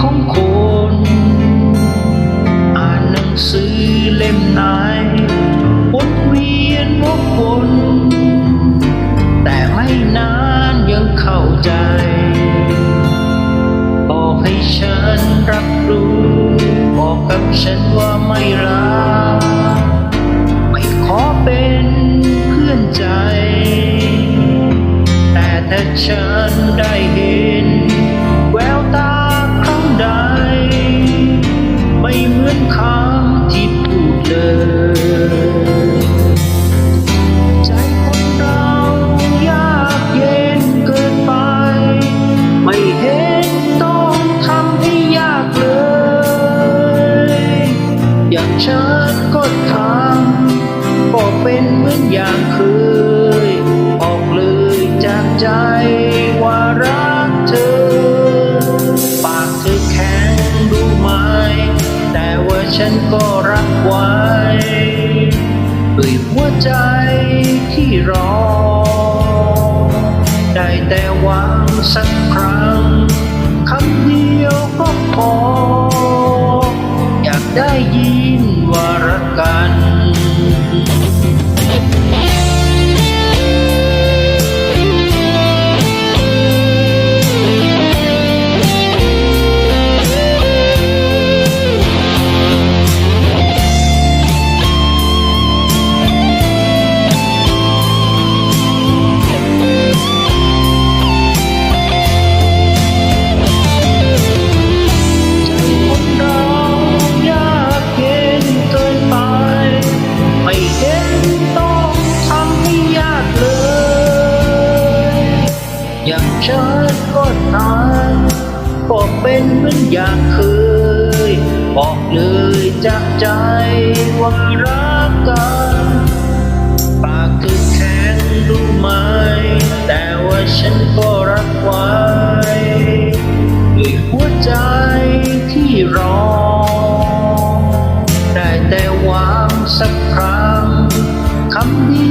ของคน อ่านหนังสือเล่มไหนวน ใจ บอกให้ฉันรับรู้ บอกกับฉันว่าไม่รักไม่ขอเป็นเพื่อนใจ แต่ถ้าฉัน อนอย่างเคยออกเลยจากใจว่ารักเธอ ปากเธอแข็งดูไหม แต่ว่าฉันก็รักไว้ด้วยหัวใจที่รอ ได้แต่หวังสักครั้งคำเดียวก็พอ อย่างฉันก็ตายก็เป็นเหมือนอย่างเคย บอกเลยจากใจว่ารักกันปากคือแข็งรู้ไหม แต่ว่าฉันก็รักไว้ด้วยหัวใจที่รอ ได้แต่หวังสักครั้งคำเดีย